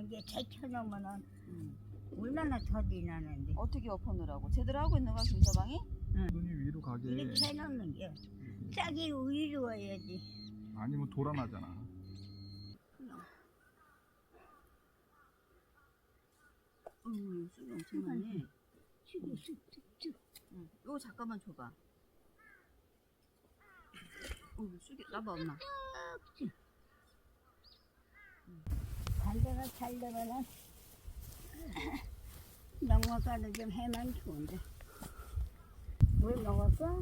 엎어놓는 게 제쳐놓으면은 응. 얼마나 더디 나는데. 어떻게 엎어놓으라고? 제대로 하고 있는 거야 김서방이? 눈이 위로 가게. 이렇게 해놓는 게 짝이 위로 와야지. 아니면 돌아나잖아. 응, 쑥이 엄청 많네. 쑥이 쑥쑥쑥. 응. 이거 잠깐만 줘봐. 어, 쑥이 나봐 엄마. 반대가 잘 되면은 농어가루 좀 해면 좋은데. 물 먹었어?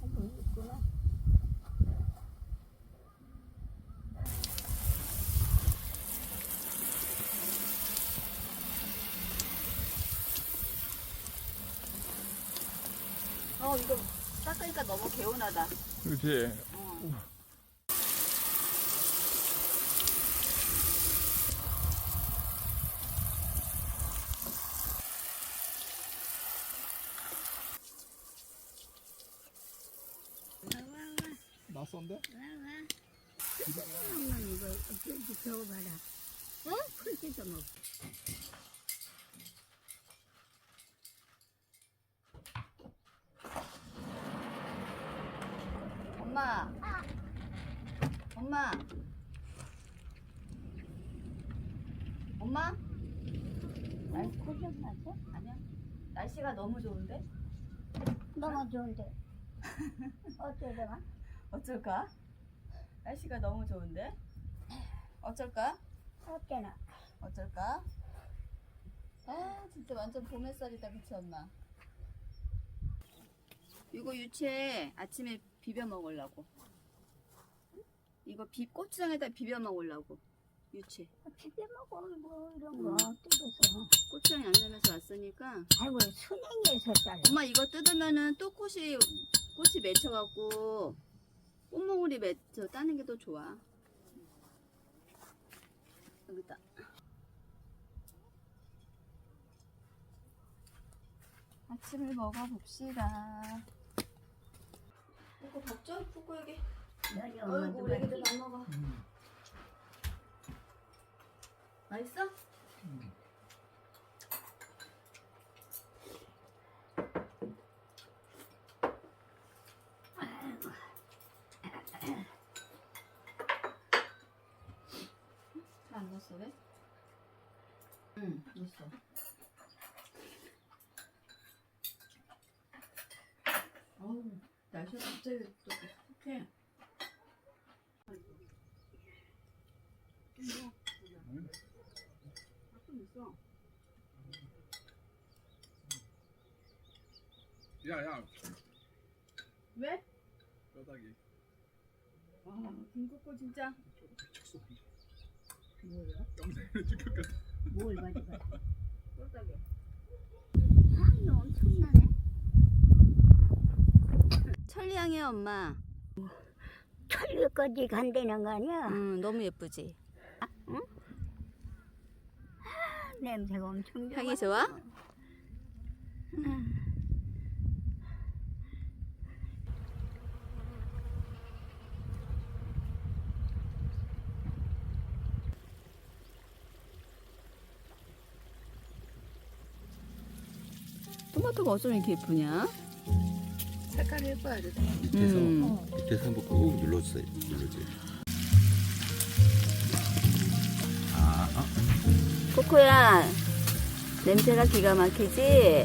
물 있구나. 어 이거 닦으니까 너무 개운하다. 그렇지. 어. 낯선데? 엄마 이거 어쩐지 겨워봐라. 어? 풀지도 못. 엄마. 엄마. 엄마? 날 고장났어? 아니야. 날씨가 너무 좋은데? 너무 좋은데. 어쩌다가? 어쩔까? 날씨가 너무 좋은데? 어쩔까? 어쩌나? 어쩔까? 아 진짜 완전 봄 햇살이다 그치 엄마? 이거 유채 아침에 비벼 먹으려고 이거 비 고추장에다 비벼 먹으려고 유채 비벼 먹어 뭐 이런 거 뜯어서. 고추장이 안 나면서 왔으니까 아이고 순행에서 잘라. 엄마 이거 뜯으면은 또 꽃이 꽃이 맺혀갖고 꽃몽울이 맺혀 따는 게 더 좋아. 여기다. 아침을 먹어봅시다. 이거 너희 어이구 엄마도 우리 애기들 안 먹어. 맛있어? 안 넣었어 왜? 응 넣었 어 어우 날씨가 갑자기 또 있어 야야 왜? 뼈다귀. 아 김국고 진짜 미쳤어. 뭐야? 영상에 찍혔겠다. 뭘 가져가? 쫄딱이 향이 엄청나네. 천리향이야 엄마 철류까지 간다는 거 아니야? 응 너무 예쁘지 냄새가 엄청 좋아. 향이 좋아? 토마토가 어쩜 이렇게 예쁘냐? 색깔이 예뻐야 돼. 밑에서 음. 밑에서 한번 꾹 눌러주세요. 눌러주세요. 아, 아, 코코야 냄새가 기가 막히지?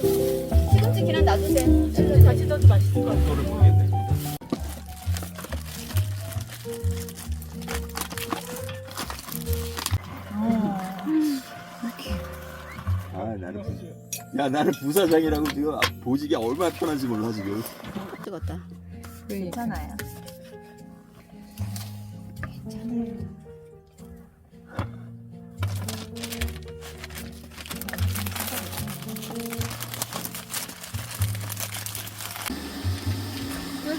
놔두세요. 거야. 같이 넣어도 맛있을 것 같아. 또를 모르겠네. 아 나는 부... 야 나는 부사장이라고 지금 보직이 얼마나 편한지 몰라 지금. 뜨겁다. 괜찮아요.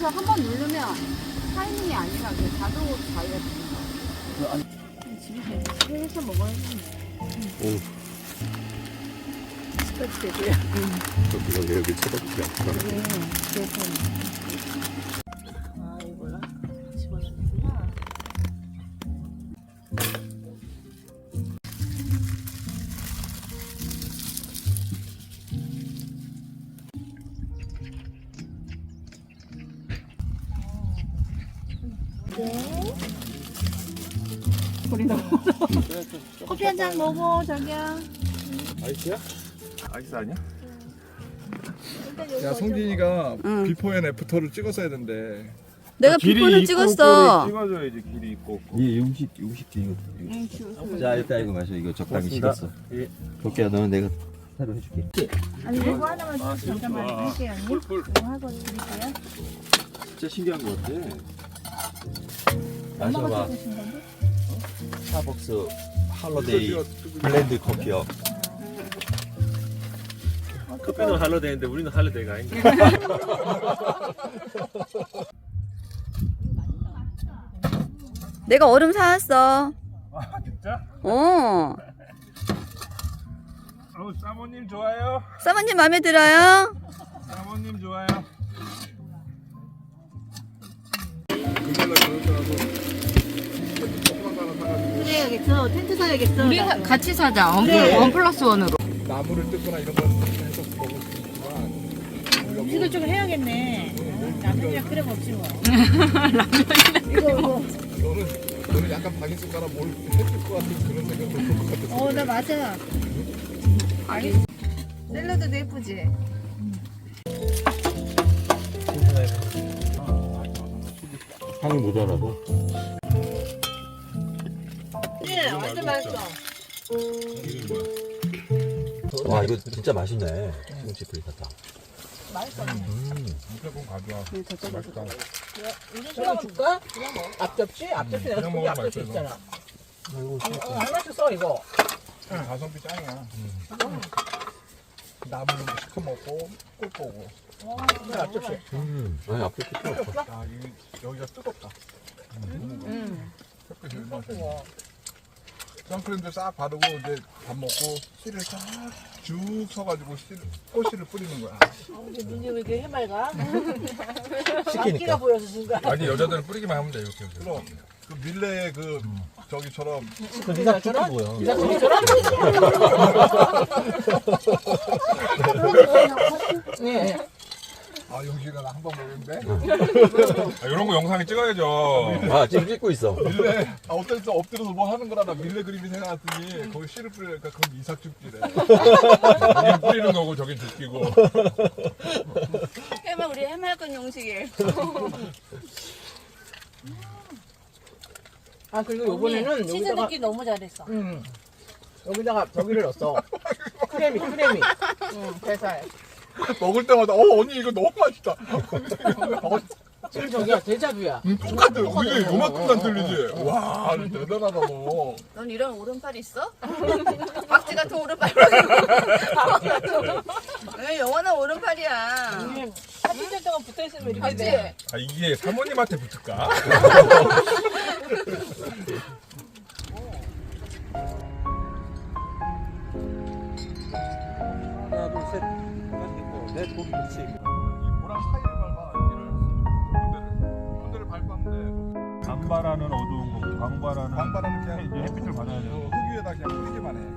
그래서 한 번 누르면 타이밍이 아니라 그냥 자동으로 자기가 되는 거야. 해서 먹어야지. 오. 스커트고요. 그거 왜 여기 쳐다보지 않더라. 아 커피 한 잔 먹어 자기야. 아이스야? 아이스 아니야? 야 성진이가 응. 비포 앤 애프터를 찍었어야 된대 내가 비포는 찍었어. 찍어줘야지 길이 있고 없고. 이 음식 음식 이거. 자 일단 이거 마셔. 이거 적당히 고맙습니다. 식었어. 예. 도끼야 너는 내가 새로 해줄게. 아니 이거 하나만 더 잠깐만 좋아. 할게요. 언니. 꿀꿀 이거 하고 드릴게요. 진짜 신기한 것 같아. 엄마가 마셔봐. 찍으신 건데? 스타벅스 할로데이 블렌드 커피요. 커피는 할로데이인데 우리는 할로데이가 아닌데. 내가 얼음 사왔어. 아 진짜? 어. 어우 사모님 좋아요. 사모님 마음에 들어요? 사모님 좋아요. 조그만 거 하나 사가지고 그래야겠어. 텐트 사야겠어. 우리 나는. 같이 사자. 원, 그래. 원 플러스 원으로. 나무를 뜯거나 이런 건 해서 먹을 수 있지만 음식을 좀 해야겠네. 라면이랑 끓여 먹지 뭐. 이거 이거. 너는 너는 약간 방인 숟가락 뭘 해줄 것 같은 그런 생각 들것 같아 어, 나 맞아. 샐러드도 예쁘지? 향이 모자라도. 네, 완전 맛있어. 와 이거 진짜 맛있네. 시금치 프리카타. 맛있어. 무조건 가져와 맛있다 저거 줄까? 앞접시? 앞접시 내가 그냥 먹으면 앞접시 맛있어, 있잖아. 어, 얼마씩 써 이거? 가성비 짱이야 나무는 시커 먹고 꿀 보고 그래 앞접시. 음. 아니 앞에 필요 없어. 아 이, 여기가 뜨겁다 음. 햇빛이 얼마나 좋아 선크림도 싹 바르고 이제 밥 먹고 씨를 싹쭉 서가지고 씨, 꽃씨를 뿌리는 거야 근데 눈이 왜 이렇게 해맑아? 시키니까. 기가 보여서 순간. 아니 여자들은 뿌리기만 하면 돼 이렇게 그럼 그 밀레 그 저기처럼 쭉쭉 보여. 네가 저기처럼? 네. 아 용기가 나한 번 먹는데 아, 이런 거 영상에 찍어야죠. 아 지금 찍고 있어. 밀레 아 어떨 때 엎드려서 뭐 하는 거라 나 밀레 그림이 생각났더니 거기 씨를 뿌리니까 그건 이삭죽지래 여긴 뿌리는 거고 저긴 죽기고. 해마 우리 해맑은 용식이. 아 그리고 요번에는 치즈 여기다가 넣기 너무 잘했어. 음. 여기다가 저기를 넣었어. 크래미 크래미. 응, 대살. 먹을 때마다 어 언니 이거 너무 맛있다 어, 지금 저기야 대자뷰야. 음, 똑같아 이게 요만큼도 안 틀리지 와 대단하다 너 넌 이런 오른팔 있어? 박쥐 같은 오른팔. 왜 영원한 오른팔이야. 이게 사진들 동안 붙어 있으면 이렇게? 돼. 아 이게 사모님한테 붙을까? 그렇지. 모랑 사이를 밟아 여기를 군대를 밟았는데 강바라는 어두운 거고 광바라는 광바라는 그냥 햇빛을 받아야 그 돼요. 흙 위에다 그냥 뿌리기만 해